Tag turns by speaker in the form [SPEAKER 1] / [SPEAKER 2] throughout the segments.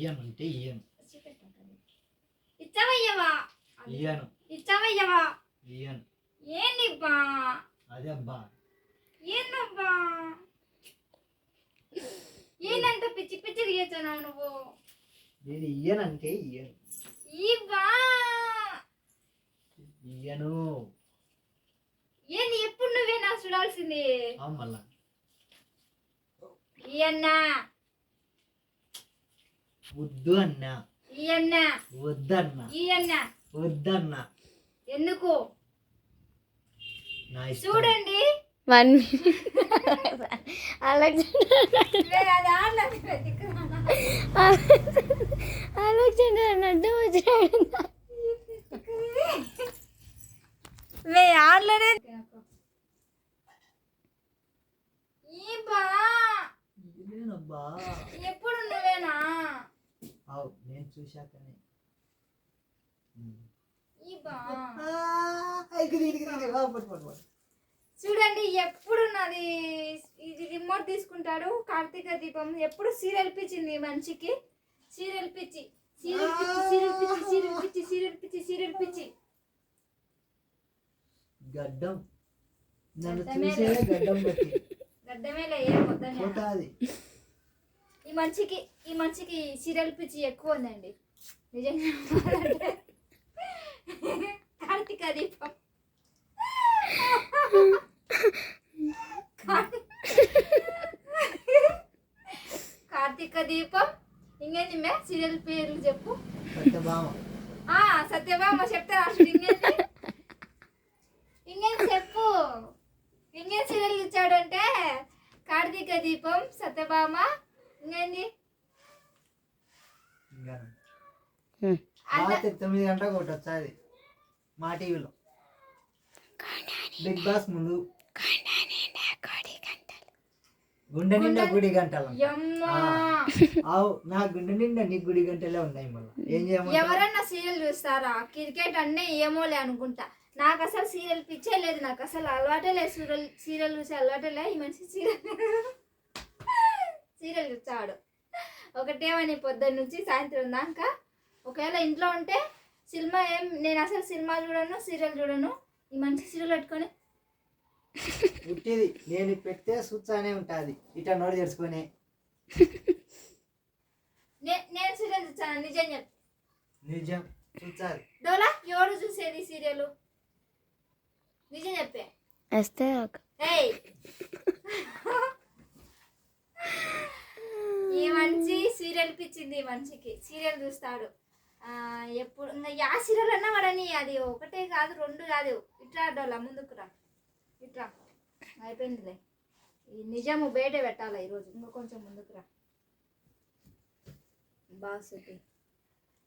[SPEAKER 1] ఇయ్యను అంటే ఇయ్యను
[SPEAKER 2] ఇచ్చావయ్యవా?
[SPEAKER 1] ఇయ్యను.
[SPEAKER 2] ఇచ్చావయ్యవా?
[SPEAKER 1] ఇయ్యను.
[SPEAKER 2] ఏందిబ్బా?
[SPEAKER 1] అదే అబ్బా.
[SPEAKER 2] ఏందబ్బా? ఏందంత పిచ్చి పిచ్చిగా చేస్తున్నావు నువ్వు?
[SPEAKER 1] నేను ఇయ్యనంటే ఇయ్యను.
[SPEAKER 2] ఇవ్వా?
[SPEAKER 1] ఇయ్యను.
[SPEAKER 2] ఏంది ఎప్పుడు నువ్వే నా చూడాల్సింది?
[SPEAKER 1] మళ్ళా.
[SPEAKER 2] ఇయన్నా
[SPEAKER 1] వద్దు అన్నా
[SPEAKER 2] ఇయన్నా
[SPEAKER 1] వద్దన్నా.
[SPEAKER 2] ఇయన్నా
[SPEAKER 1] వద్దన్నా.
[SPEAKER 2] ఎందుకు?
[SPEAKER 1] నా ఇష్టం.
[SPEAKER 2] చూడండి.
[SPEAKER 3] వన్ అలాగే
[SPEAKER 2] లే, అది ఆడలేదు, వెతికురానా.
[SPEAKER 3] ఆలోచన అన్నట్టు వచ్చాడు
[SPEAKER 2] లే ఆడలేనే ఈ బా.
[SPEAKER 1] ఇయ్యలేనబ్బా
[SPEAKER 2] ఎప్పుడు నువ్వేనా
[SPEAKER 1] అవు నేను చూశాకనే ఉమ్.
[SPEAKER 2] ఈ బా
[SPEAKER 1] ఆ, ఇదిగో, ఇదిగో, ఇదిగో. ఆ,
[SPEAKER 2] చూడండి ఎప్పుడు నాది ఇది రిమోట్ తీసుకుంటాడు కార్తీక దీపం. ఎప్పుడు సీరియల్ పిచ్చింది ఈ మనిషికి? సీరియల్ పిచ్చి. సీరియల్ పిచ్చి సీరియల్ పిచ్చి సీరియల్ పిచ్చి సీరియల్ పిచ్చి
[SPEAKER 1] గడ్డం. నన్ను
[SPEAKER 2] గడ్డమే
[SPEAKER 1] చూసే గడ్డం పెట్టి
[SPEAKER 2] గడ్డమేలే ఏం వద్దని.
[SPEAKER 1] పోతాది.
[SPEAKER 2] ఈ మనిషికి ఈ మనిషికి సీరియల్ పిచ్చి ఎక్కువ ఉందండి. నిజంగా. కార్తీక దీపం. కార్తీక దీపం. ఇంకేంది మే? సీరియల్ పేర్లు చెప్పు.
[SPEAKER 1] సత్యభామ.
[SPEAKER 2] చెప్తారా ఇంకేంది ఇంకేం చెప్పు. ఇంకేం సీరియల్ ఇచ్చాడంటే కార్తీక దీపం సత్యభామ.
[SPEAKER 1] రాత్రి తొమ్మిది గంటలకు ఒకటి వచ్చాది మా టీవీలో. బిగ్ బాస్ ముందు. గుండె నిండా గుడి గంటలు ఆవు నా గుండె నిండా నీ గుడి గంటలే ఉన్నాయి మళ్ళీ. ఏం చేయమంటావు?
[SPEAKER 2] ఎవరన్నా సీరియల్ చూస్తారా? క్రికెట్ అన్నీ ఏమోలే అనుకుంటా. నాకు అసలు సీరియల్ పిచ్చే లేదు. నాకు అసలు అలవాటే లేదు. సీరియల్ సీరియల్ చూసే అలవాటే లేదు. ఈ మనిషి సీరియల్ సీరియల్ చూస్తాడు. ఒకటేమని పొద్దున్న నుంచి సాయంత్రం దాకా. ఒకవేళ ఇంట్లో ఉంటే సినిమా ఏం నేను అసలు సినిమా చూడను సీరియల్ చూడను. ఈ మనిషి సీరియల్ పెట్టుకొని.
[SPEAKER 1] పుట్టిది నేను పెడితే చూచానే ఉంటుంది. ఇట్లా నోరు తెరుచుకొని.
[SPEAKER 2] నే- నేను సీరియల్ చూస్తాను. నిజం చెప్పు.
[SPEAKER 1] నిజం. చూచాలి.
[SPEAKER 2] డోలా ఎవరు చూసేది సీరియల్? నిజం చెప్పే.
[SPEAKER 3] వస్తే
[SPEAKER 2] ఏయ్. ఈ మనిషికి. సీరియల్ చూస్తాడు. ఎప్పుడు ఇంకా యా సీరియల్ అన్నా వాడని అది ఒకటే కాదు రెండు కాదు. ఇట్లా డోలా ముందుకు రా. ఇట్లా. అయిపోయిందిలే. ఈ నిజము బయట పెట్టాలి ఈరోజు? ఇంకా కొంచెం ముందుకు రా. బాగా సుఖి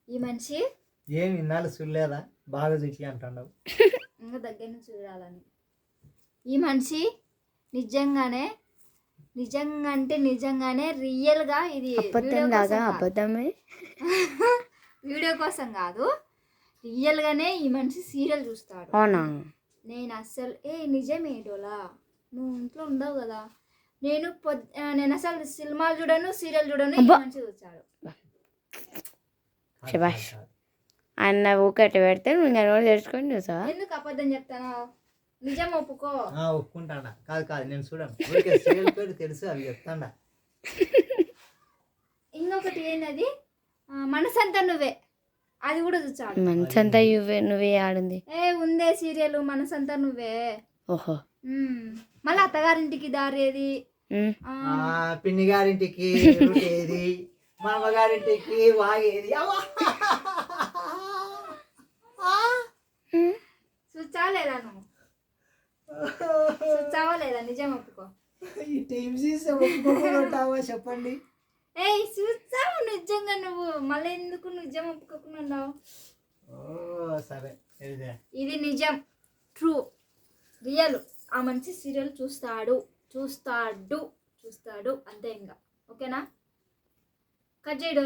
[SPEAKER 2] ఈ మనిషి?
[SPEAKER 1] ఏం ఇన్నాళ్ళు చూడలేదా? బాగా చూసి అంటున్నావు.
[SPEAKER 2] ఇంకా దగ్గర నుంచి చూడాలని. ఈ మనిషి నిజంగానే నిజంగా అంటే నిజంగానే రియల్గా ఇది
[SPEAKER 3] అబద్ధం
[SPEAKER 2] వీడియో
[SPEAKER 3] లాగా
[SPEAKER 2] కోసం కాదు.
[SPEAKER 3] అబద్ధమే?
[SPEAKER 2] వీడియో కోసం కాదు. రియల్గానే ఈ మనిషి సీరియల్ చూస్తాడు.
[SPEAKER 3] అవునా?
[SPEAKER 2] నేను అస్సలు ఏ నిజమే డోలా? నువ్వు ఇంట్లో ఉండవు కదా. నేను పొద్ నేను అసలు సినిమాలు చూడను సీరియల్ చూడను ఈ. మనిషి చూస్తాడు
[SPEAKER 3] శభాష్. అన్న ఊకట్టు పెడితే నువ్వు నోరు తెరుచుకొని చూసావా?
[SPEAKER 2] ఎందుకు అబద్ధం చెప్తాను? నిజం ఒప్పుకో.
[SPEAKER 1] ఆ, ఒప్పుకుంటాడా. కాదు కాదు నేను చూడను. ఊరికే సీరియల్ పేరు తెలుసు అవి చెప్తాడా.
[SPEAKER 2] ఇంకొకటి ఏంటది మనసంతా నువ్వే. అది కూడా చూచాడు.
[SPEAKER 3] మనసంతా నువ్వే నువ్వే ఆడింది.
[SPEAKER 2] ఏ ఉందే సీరియల్ మనసంతా నువ్వే.
[SPEAKER 3] ఓహో.
[SPEAKER 2] మళ్ళీ అత్తగారింటికి దారేది.
[SPEAKER 1] పిన్ని గారింటికి ఏది మా అమ్మగారింటికి వాగేది. అవ్వా!
[SPEAKER 2] చూచావా లేదా నువ్వు? చూచావా లేదా నిజం ఒప్పుకో.
[SPEAKER 1] ఈ టీం ఒప్పుకోకుండా చెప్పండి.
[SPEAKER 2] ఏయ్ చూచావు నిజంగా నువ్వు. మళ్ళీ ఎందుకు నిజం ఒప్పుకోకుండా ఉన్నావు
[SPEAKER 1] సరే ఇదే
[SPEAKER 2] ఇది నిజం. ట్రూ. రియల్. ఆ మంచి సీరియల్ చూస్తాడు. చూస్తాడు. చూస్తాడు. అంతే ఇంకా. ఓకేనా? కట్ చేయడం